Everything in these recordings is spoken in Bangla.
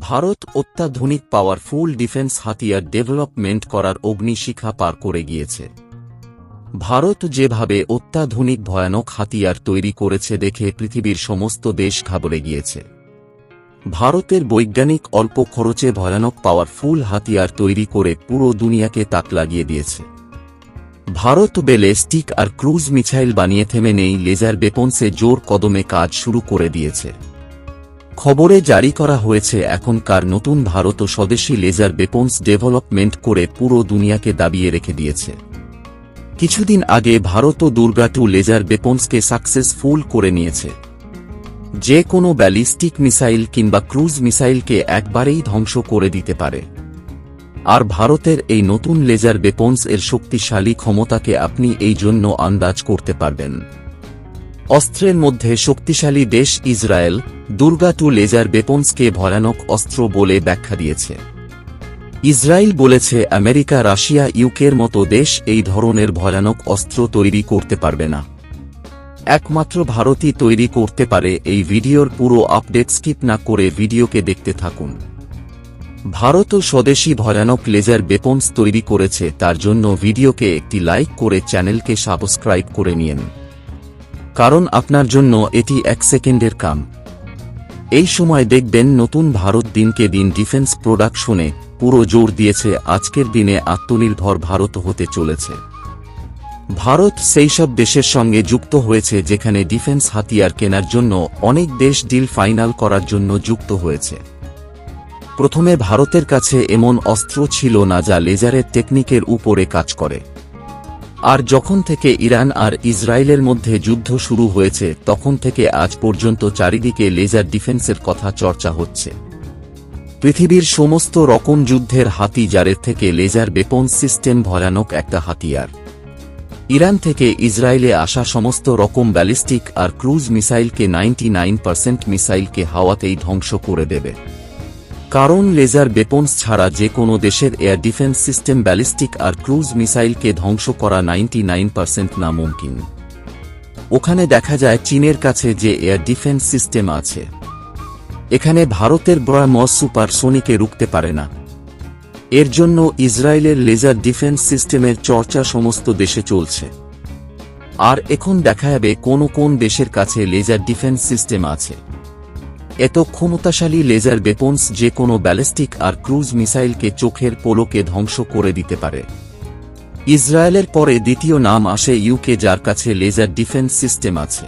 ভারত অত্যাধুনিক পাওয়ারফুল ডিফেন্স হাতিয়ার ডেভেলপমেন্ট করার অগ্নিশিখা পার করে গিয়েছে। ভারত যেভাবে অত্যাধুনিক ভয়ানক হাতিয়ার তৈরি করেছে দেখে পৃথিবীর সমস্ত দেশ ঘাবড়ে গিয়েছে। ভারতের বৈজ্ঞানিক অল্প খরচে ভয়ানক পাওয়ারফুল হাতিয়ার তৈরি করে পুরো দুনিয়াকে তাক লাগিয়ে দিয়েছে। ভারত বেলেস্টিক আর ক্রুজ মিসাইল বানিয়ে থেমে নেই, লেজার বেপন্সে জোর কদমে কাজ শুরু করে দিয়েছে। খবরে জারি করা হয়েছে, এখনকার নতুন ভারত ও স্বদেশী লেজার বেপন্স ডেভেলপমেন্ট করে পুরো দুনিয়াকে দাবিয়ে রেখে দিয়েছে। কিছুদিন আগে ভারত ও দুর্গা টু লেজার বেপন্সকে সাকসেসফুল করে নিয়েছে। যে কোনো ব্যালিস্টিক মিসাইল কিংবা ক্রুজ মিসাইলকে একবারেই ধ্বংস করে দিতে পারে। আর ভারতের এই নতুন লেজার বেপন্স এর শক্তিশালী ক্ষমতাকে আপনি এই জন্য আন্দাজ করতে পারবেন। অস্ত্রের মধ্যে শক্তিশালী দেশ ইসরায়েল, দুর্গা টু লেজার বেপন্সকে ভয়ানক অস্ত্র বলে ব্যাখ্যা দিয়েছে। ইসরায়েল বলেছে, আমেরিকা রাশিয়া ইউকের মতো দেশ এই ধরনের ভয়ানক অস্ত্র তৈরি করতে পারবে না। একমাত্র ভারতই তৈরি করতে পারে এই ভিডিওর পুরো আপডেট স্কিপ না করে ভিডিওকে দেখতে থাকুন। ভারত ও স্বদেশী ভয়ানক লেজার বেপন্স তৈরি করেছে, তার জন্য ভিডিওকে একটি লাইক করে চ্যানেলকে সাবস্ক্রাইব করে নিন কারণ আপনার জন্য এটি এক সেকেন্ডের কাম। এই সময় দেখবেন নতুন ভারত দিনকে দিন ডিফেন্স প্রোডাকশনে পুরো জোর দিয়েছে, আজকের দিনে আত্মনির্ভর ভারত হতে চলেছে। ভারত সেই সব দেশের সঙ্গে যুক্ত হয়েছে যেখানে ডিফেন্স হাতিয়ার কেনার জন্য অনেক দেশ ডিল ফাইনাল করার জন্য যুক্ত হয়েছে। প্রথমে ভারতের কাছে এমন অস্ত্র ছিল না যা লেজারের টেকনিকের উপরে কাজ করে। আর যখন থেকে ইরান আর ইসরায়েলের মধ্যে যুদ্ধ শুরু হয়েছে, তখন থেকে আজ পর্যন্ত চারিদিকে লেজার ডিফেন্সের কথা চর্চা হচ্ছে। পৃথিবীর সমস্ত রকম যুদ্ধের হাতি হাতিয়ারের থেকে লেজার বেপন সিস্টেম ভয়ানক একটা হাতিয়ার। ইরান থেকে ইসরায়েলে আসা সমস্ত রকম ব্যালিস্টিক আর ক্রুজ মিসাইলকে নাইনটি মিসাইলকে হাওয়াতেই ধ্বংস করে দেবে। কারণ লেজার বেপন্স ছাড়া যে কোনো দেশের এয়ার ডিফেন্স সিস্টেম ব্যালিস্টিক আর ক্রুজ মিসাইলকে ধ্বংস করা নাইনটি না মুমকিন ওখানে দেখা যায় চীনের কাছে যে এয়ার ডিফেন্স সিস্টেম আছে। এখানে ভারতের ব্রয়ামস সুপারসোনিকে রুখতে পারে না। এর জন্য ইসরায়েলের লেজার ডিফেন্স সিস্টেমের চর্চা সমস্ত দেশে চলছে। আর এখন দেখা যাবে কোন কোন দেশের কাছে লেজার ডিফেন্স সিস্টেম আছে। এত ক্ষমতাশালী লেজার বেপন্স যে কোনো ব্যালিস্টিক আর ক্রুজ মিসাইলকে চোখের পোলোকে ধ্বংস করে দিতে পারে। ইসরায়েলের পরে দ্বিতীয় নাম আসে ইউকে যার কাছে লেজার ডিফেন্স সিস্টেম আছে।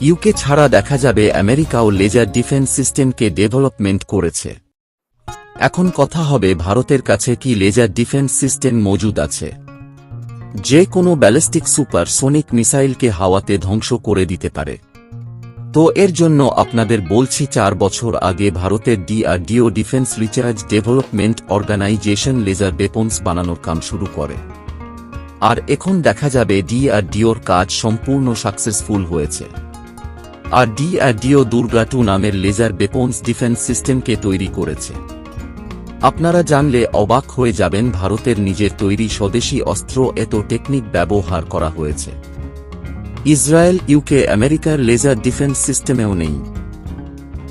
ইউকে ছাড়া দেখা যাবে আমেরিকাও লেজার ডিফেন্স সিস্টেমকে ডেভেলপমেন্ট করেছে। এখন কথা হবে ভারতের কাছে কি লেজার ডিফেন্স সিস্টেম মজুদ আছে। যে কোনো ব্যালিস্টিক সুপার সোনিক মিসাইলকে হাওয়াতে ধ্বংস করে দিতে পারে। তো এর জন্য আপনাদের বলছি চার বছর আগে ভারতের DRDO defence research development organisation laser weapons বানানোর কাম শুরু করে। আর এখন দেখা যাবে ডিআরডিওর কাজ সম্পূর্ণ সাকসেসফুল হয়েছে। আর ডিআরডিও দুর্গা টু নামের লেজার বেপন্স ডিফেন্স সিস্টেমকে তৈরি করেছে। আপনারা জানলে অবাক হয়ে যাবেন ভারতের নিজের তৈরি স্বদেশী অস্ত্র এত টেকনিক ব্যবহার করা হয়েছে। ইসরায়েল ইউকে আমেরিকার লেজার ডিফেন্স সিস্টেমেও নেই।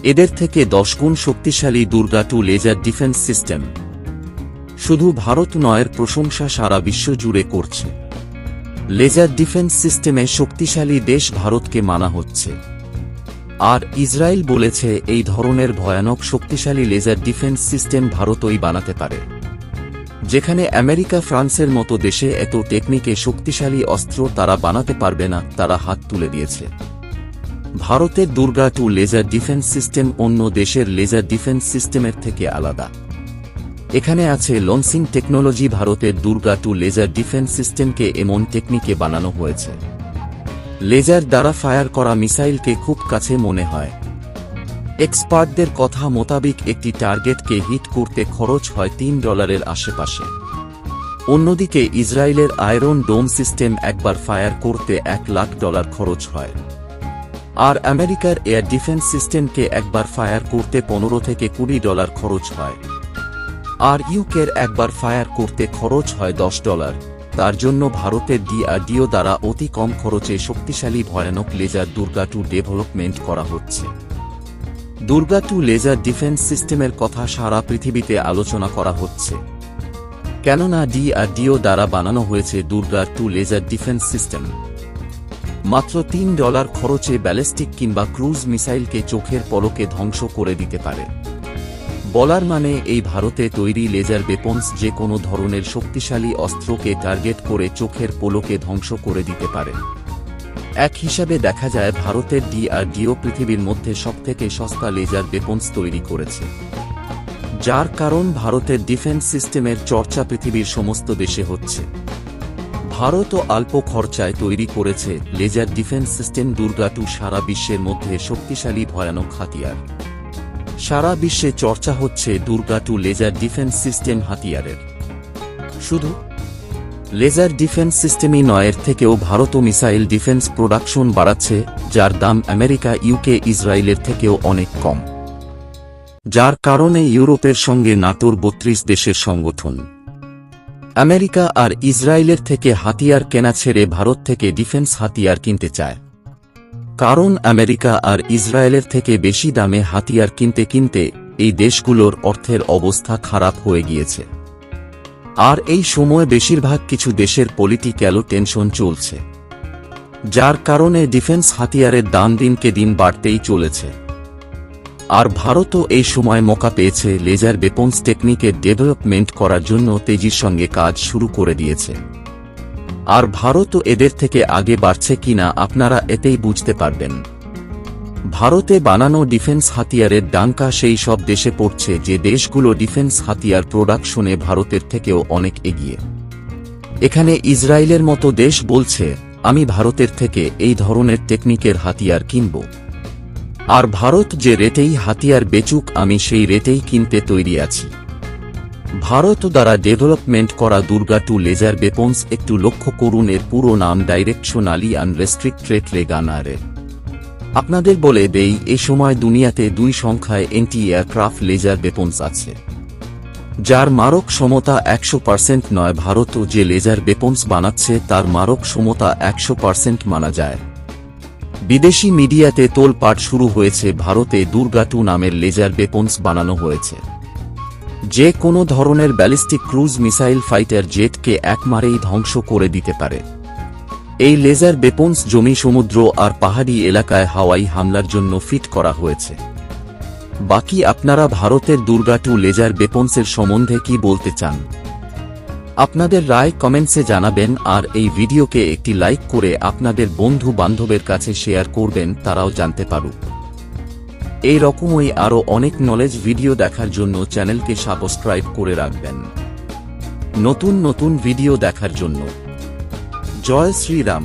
এদের থেকে দশগুণ শক্তিশালী Durga two laser defence system. শুধু ভারত নয়ের প্রশংসা সারা বিশ্ব জুড়ে করছে। লেজার ডিফেন্স সিস্টেমে শক্তিশালী দেশ ভারতকে মানা হচ্ছে। আর ইসরায়েল বলেছে, এই ধরনের ভয়ানক শক্তিশালী লেজার ডিফেন্স সিস্টেম ভারতই বানাতে পারে। যেখানে আমেরিকা ফ্রান্সের মতো দেশে এত টেকনিকে শক্তিশালী অস্ত্র তারা বানাতে পারবে না, তারা হাত তুলে দিয়েছে। ভারতের Durga two laser defence system অন্য দেশের লেজার ডিফেন্স সিস্টেমের থেকে আলাদা। এখানে আছে লঞ্চিং টেকনোলজি ভারতের দুর্গা টু লেজার ডিফেন্স সিস্টেমকে এমন টেকনিকে বানানো হয়েছে। লেজার দ্বারা ফায়ার করা মিসাইলকে খুব কাছে মনে হয়। এক্সপার্টদের কথা মোতাবেক একটি টার্গেটকে হিট করতে খরচ হয় তিন ডলারের আশেপাশে। অন্যদিকে ইসরায়েলের আয়রন ডোম সিস্টেম একবার ফায়ার করতে এক লাখ ডলার খরচ হয়। আর আমেরিকার এয়ার ডিফেন্স সিস্টেমকে একবার ফায়ার করতে পনেরো থেকে কুড়ি ডলার খরচ হয়। আর ইউকের একবার ফায়ার করতে খরচ হয় দশ ডলার তার জন্য ভারতের ডিআরডিও দ্বারা অতি কম খরচে শক্তিশালী ভয়ানক লেজার দুর্গা টু ডেভেলপমেন্ট করা হচ্ছে। দুর্গা টু লেজার ডিফেন্স সিস্টেমের কথা সারা পৃথিবীতে আলোচনা করা হচ্ছে। কেননা ডিআরডিও দ্বারা বানানো হয়েছে Durga two laser defence system. মাত্র তিন ডলার খরচে ব্যালিস্টিক কিংবা ক্রুজ মিসাইলকে চোখের পলকে ধ্বংস করে দিতে পারে। বলার মানে এই ভারতে তৈরি লেজার বেপন্স যে কোনো ধরনের শক্তিশালী অস্ত্রকে টার্গেট করে চোখের পোলকে ধ্বংস করে দিতে পারে। এক হিসাবে দেখা যায়, ভারতের ডিআরডিও পৃথিবীর মধ্যে সবথেকে সস্তা লেজার বেপন্স তৈরি করেছে, যার কারণ ভারতের ডিফেন্স সিস্টেমের চর্চা পৃথিবীর সমস্ত দেশে হচ্ছে। ভারতও অল্প খরচায় তৈরি করেছে laser defence system Durga two সারা বিশ্বের মধ্যে শক্তিশালী, ভয়ানক হাতিয়ার। সারা বিশ্বে চর্চা হচ্ছে Durga two laser defence system হাতিয়ারের। শুধু লেজার ডিফেন্স সিস্টেমই নয়ের থেকেও ভারতও মিসাইল ডিফেন্স প্রোডাকশন বাড়াচ্ছে, যার দাম আমেরিকা, ইউকে, ইসরায়েলের থেকেও অনেক কম। যার কারণে ইউরোপের সঙ্গে নাটোর বত্রিশ দেশের সংগঠন। আমেরিকা আর ইসরায়েলের থেকে হাতিয়ার কেনা ছেড়ে ভারত থেকে ডিফেন্স হাতিয়ার কিনতে চায়। কারণ আমেরিকা আর ইসরায়েলের থেকে বেশি দামে হাতিয়ার কিনতে কিনতে এই দেশগুলোর অর্থের অবস্থা খারাপ হয়ে গিয়েছে। আর এই সময়ে বেশিরভাগ কিছু দেশের পলিটিক্যালও টেনশন চলছে। যার কারণে ডিফেন্স হাতিয়ারের দাম দিনকে দিন বাড়তেই চলেছে। আর ভারতও এই সময় মৌকা পেয়েছে লেজার বেপন্স টেকনিকের ডেভেলপমেন্ট করার জন্য তেজির সঙ্গে কাজ শুরু করে দিয়েছে। আর ভারতও এদের থেকে আগে বাড়ছে কিনা আপনারা এতেই বুঝতে পারবেন। ভারতে বানানো ডিফেন্স হাতিয়ারের ডাঙ্কা সেই সব দেশে পড়ছে যে দেশগুলো ডিফেন্স হাতিয়ার প্রোডাকশনে ভারতের থেকেও অনেক এগিয়ে। এখানে ইসরায়েলের মতো দেশ বলছে, আমি ভারতের থেকে এই ধরনের টেকনিকের হাতিয়ার কিনব। আর ভারত যে রেটেই হাতিয়ার বেচুক, আমি সেই রেটেই কিনতে তৈরি আছি। ভারত দ্বারা ডেভেলপমেন্ট করা দুর্গা টু লেজার বেপন্স একটু লক্ষ্য করুন এর পুরো নাম ডাইরেকশনালি আনরেস্ট্রিক্টেড লেগানারে আপনাদের বলে দেই, এ সময় দুনিয়াতে দুই সংখ্যায় এন্টি এয়ারক্রাফট লেজার বেপন্স আছে। যার মারক সমতা একশো পার্সেন্ট নয় ভারতও যে লেজার বেপন্স বানাচ্ছে, তার মারক সমতা একশো পার্সেন্ট মানা যায়। বিদেশি মিডিয়াতে তোলপাট শুরু হয়েছে, ভারতে দুর্গা টু নামের লেজার বেপন্স বানানো হয়েছে। যে কোনো ধরনের ব্যালিস্টিক ক্রুজ মিসাইল ফাইটার জেটকে একমারেই ধ্বংস করে দিতে পারে। এই লেজার বেপন্স জমি সমুদ্র আর পাহাড়ি এলাকায় হাওয়াই হামলার জন্য ফিট করা হয়েছে। বাকি আপনারা ভারতের দুর্গা টু লেজার বেপন্সের সম্বন্ধে কি বলতে চান? আপনাদের রায় কমেন্টসে জানাবেন আর এই ভিডিওকে একটি লাইক করে আপনাদের বন্ধু বান্ধবের কাছে শেয়ার করবেন, তারাও জানতে পারুক। এই রকমই আরও অনেক নলেজ ভিডিও দেখার জন্য চ্যানেলকে সাবস্ক্রাইব করে রাখবেন। নতুন নতুন ভিডিও দেখার জন্য জয় শ্রীরাম।